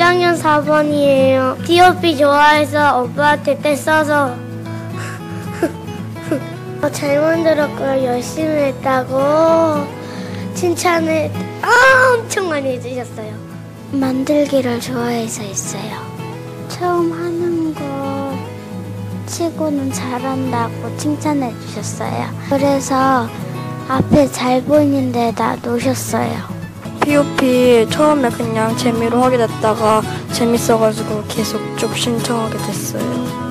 1학년 4번이에요. 디오피 좋아해서 오빠한테 떼써서 어, 잘 만들었고요. 열심히 했다고 칭찬을 엄청 많이 해주셨어요. 만들기를 좋아해서 했어요. 처음 하는 거 치고는 잘한다고 칭찬해 주셨어요. 그래서 앞에 잘 보이는 데다 놓으셨어요. POP 처음에 그냥 재미로 하게 됐다가 재밌어가지고 계속 쭉 신청하게 됐어요.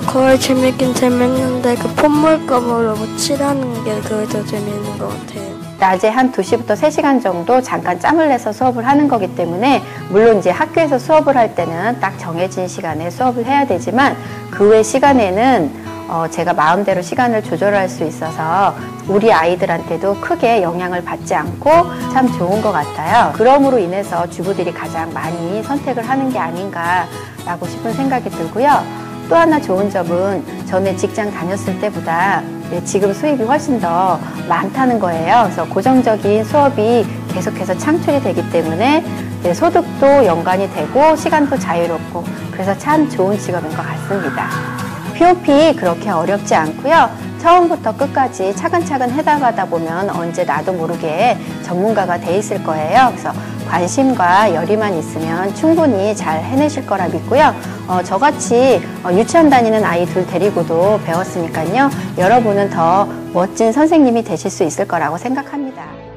거의 재밌긴 재밌는데 그 폼물감으로 뭐 칠하는 게 그게 더 재밌는 것 같아요. 낮에 한 2시부터 3시간 정도 잠깐 짬을 내서 수업을 하는 거기 때문에 물론 이제 학교에서 수업을 할 때는 딱 정해진 시간에 수업을 해야 되지만 그 외 시간에는 어, 제가 마음대로 시간을 조절할 수 있어서 우리 아이들한테도 크게 영향을 받지 않고 참 좋은 것 같아요. 그럼으로 인해서 주부들이 가장 많이 선택을 하는 게 아닌가라고 싶은 생각이 들고요. 또 하나 좋은 점은 전에 직장 다녔을 때보다 네, 지금 수입이 훨씬 더 많다는 거예요. 그래서 고정적인 수업이 계속해서 창출이 되기 때문에 네, 소득도 연관이 되고 시간도 자유롭고 그래서 참 좋은 직업인 것 같습니다. POP 그렇게 어렵지 않고요. 처음부터 끝까지 차근차근 해나가다 보면 언제 나도 모르게 전문가가 돼 있을 거예요. 그래서 관심과 열의만 있으면 충분히 잘 해내실 거라 믿고요. 어, 저같이 어, 유치원 다니는 아이 둘 데리고도 배웠으니까요. 여러분은 더 멋진 선생님이 되실 수 있을 거라고 생각합니다.